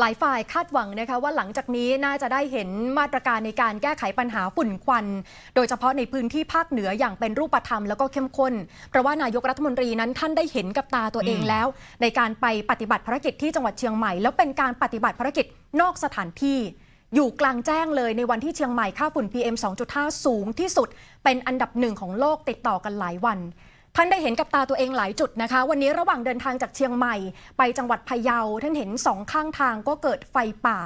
หลายฝ่ายคาดหวังนะคะว่าหลังจากนี้น่าจะได้เห็นมาตรการในการแก้ไขปัญหาฝุ่นควัน โดยเฉพาะในพื้นที่ภาคเหนืออย่างเป็นรูปธรรมแล้วก็เข้มข้น เพราะว่านายกรัฐมนตรีนั้นท่านได้เห็นกับตาตัวเองแล้ว ในการไปปฏิบัติภารกิจที่จังหวัดเชียงใหม่ แล้วเป็นการปฏิบัติภารกิจนอกสถานที่ อยู่กลางแจ้งเลยในวันที่เชียงใหม่ค่าฝุ่น PM 2.5 สูงที่สุด เป็นอันดับหนึ่งของโลกติดต่อกันหลายวัน ท่านได้เห็นกับตาตัวเองหลายจุดนะคะ วันนี้ระหว่างเดินทางจากเชียงใหม่ ไปจังหวัดพะเยา ท่านเห็นสองข้างทางก็เกิดไฟป่า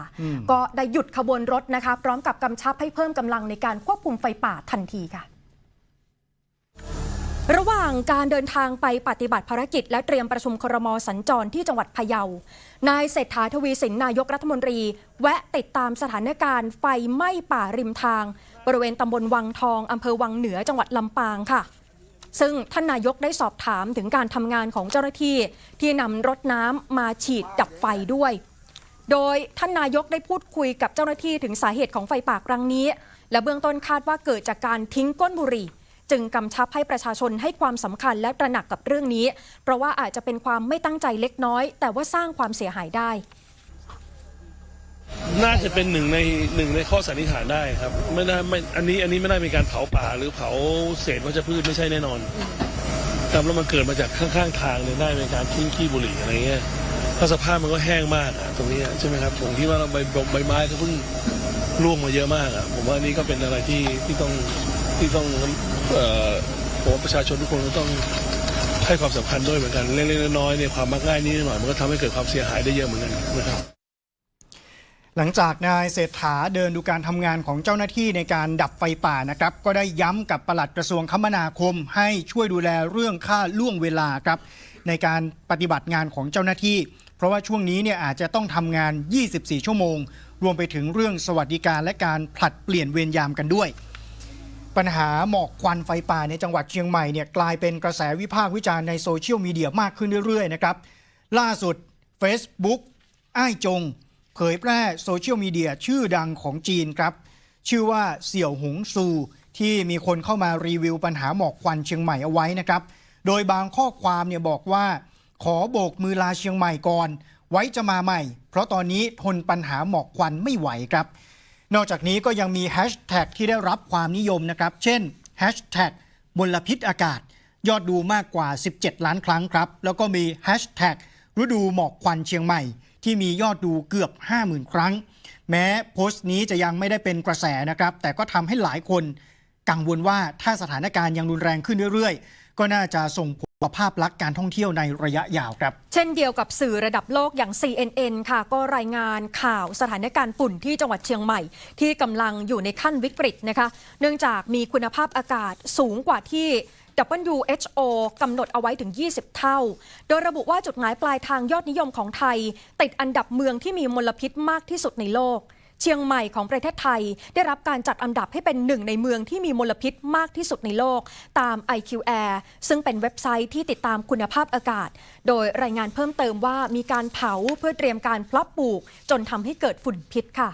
ก็ได้หยุดขบวนรถนะคะ พร้อมกับกำชับให้เพิ่มกำลังในการควบคุมไฟป่าทันทีค่ะระหว่างการเดินทางไปปฏิบัติภารกิจ และเตรียมประชุมครมสัญจรที่จังหวัดพะเยา นายเศรษฐาทวีสินนายกรัฐมนตรี แวะติดตามสถานการณ์ไฟไหม้ป่าริมทาง บริเวณตำบลวังทองอำเภอวังเหนือจังหวัดลำปางค่ะ ซึ่งท่านนายกได้สอบถามถึงการทำงานของเจ้าหน้าที่ ที่นำรถน้ำมาฉีดดับไฟด้วย โดยท่านนายกได้พูดคุยกับเจ้าหน้าที่ถึงสาเหตุของไฟป่าครั้งนี้ และเบื้องต้นคาดว่าเกิดจากการทิ้งก้นบุหรี่จึงกำชับให้ประชาชนให้ความสำคัญและตระหนักกับเรื่องนี้ เพราะว่าอาจจะเป็นความไม่ตั้งใจเล็กน้อย แต่ว่าสร้างความเสียหายได้ น่าจะเป็นหนึ่งในหนึ่งในข้อสันนิษฐานได้ครับไม่ได้ไม่อันนี้อันนี้ไม่ได้เป็นการเผาป่าหรือเผาเศษวัชพืชไม่ใช่แน่นอนครับแล้วมันเกิดมาจากข้างๆทางเนี่ยได้เป็นการทิ้งขี้บุหรี่อะไรเงี้ยถ้าสภาพมันก็แห้งมากอะตรงนี้ใช่ไหมครับผมคิดว่าเราใบใบไม้ก็เพิ่งร่วงมาเยอะมากอะผมว่านี่ก็เป็นอะไรที่ที่ต้องที่ต้องเอ่อผมว่าประชาชนทุกคนก็ต้องให้ความสำคัญด้วยเหมือนกันเล็กๆน้อยๆเนี่ยความมักง่ายนิดหน่อยมันก็ทำให้เกิดความเสียหายได้เยอะเหมือนกันนะครับ หลังจากนายเศรษฐาเดินดูการทำงานของเจ้าหน้าที่ในการดับไฟป่านะครับ ก็ได้ย้ำกับปลัดกระทรวงคมนาคม ให้ช่วยดูแลเรื่องค่าล่วงเวลาครับ ในการปฏิบัติงานของเจ้าหน้าที่ เพราะว่าช่วงนี้เนี่ยอาจจะต้องทำงาน 24 ชั่วโมง รวมไปถึงเรื่องสวัสดิการและการผลัดเปลี่ยนเวรยามกันด้วย ปัญหาหมอกควันไฟป่าในจังหวัดเชียงใหม่เนี่ยกลายเป็นกระแสวิพากษ์วิจารณ์ในโซเชียลมีเดียมากขึ้นเรื่อยๆนะครับล่าสุด Facebook อ้ายจง ผยแพร่โซเชียลมีเดียชื่อดังของจีนครับ ชื่อว่าเสี่ยวหงซูที่มีคนเข้ามารีวิวปัญหาหมอกควันเชียงใหม่เอาไว้นะครับ โดยบางข้อความเนี่ยบอกว่า ขอโบกมือลาเชียงใหม่ก่อน ไว้จะมาใหม่ เพราะตอนนี้ทนปัญหาหมอกควันไม่ไหวครับ นอกจากนี้ก็ยังมีแฮชแท็กที่ได้รับความนิยมนะครับ เช่นแฮชแท็กมลพิษอากาศ ยอดดูมากกว่า 17 ล้านครั้งครับ แล้วก็มีแฮชแท็กฤดูหมอกควันเชียงใหม่ ที่มียอดดูเกือบ 50,000 ครั้ง แม้โพสต์นี้จะยังไม่ได้เป็นกระแสนะครับ แต่ก็ทำให้หลายคนกังวลว่าถ้าสถานการณ์ยังรุนแรงขึ้นเรื่อยๆ ก็น่าจะส่งผลต่อภาพลักษณ์การท่องเที่ยวในระยะยาวครับ เช่นเดียวกับสื่อระดับโลกอย่าง CNN ค่ะ ก็รายงานข่าวสถานการณ์ฝุ่นที่จังหวัดเชียงใหม่ ที่กำลังอยู่ในขั้นวิกฤตนะคะ เนื่องจากมีคุณภาพอากาศสูงกว่าที่ WHO กำหนดเอาไว้ถึง 20 เท่า โดยระบุว่าจุดหมายปลายทางยอดนิยมของไทย ติดอันดับเมืองที่มีมลพิษมากที่สุดในโลก เชียงใหม่ของประเทศไทย ได้รับการจัดอันดับให้เป็นหนึ่งในเมืองที่มีมลพิษมากที่สุดในโลก ตาม IQ Air ซึ่งเป็นเว็บไซต์ที่ติดตามคุณภาพอากาศ โดยรายงานเพิ่มเติมว่ามีการเผาเพื่อเตรียมการเพาะปลูก จนทำให้เกิดฝุ่นพิษค่ะ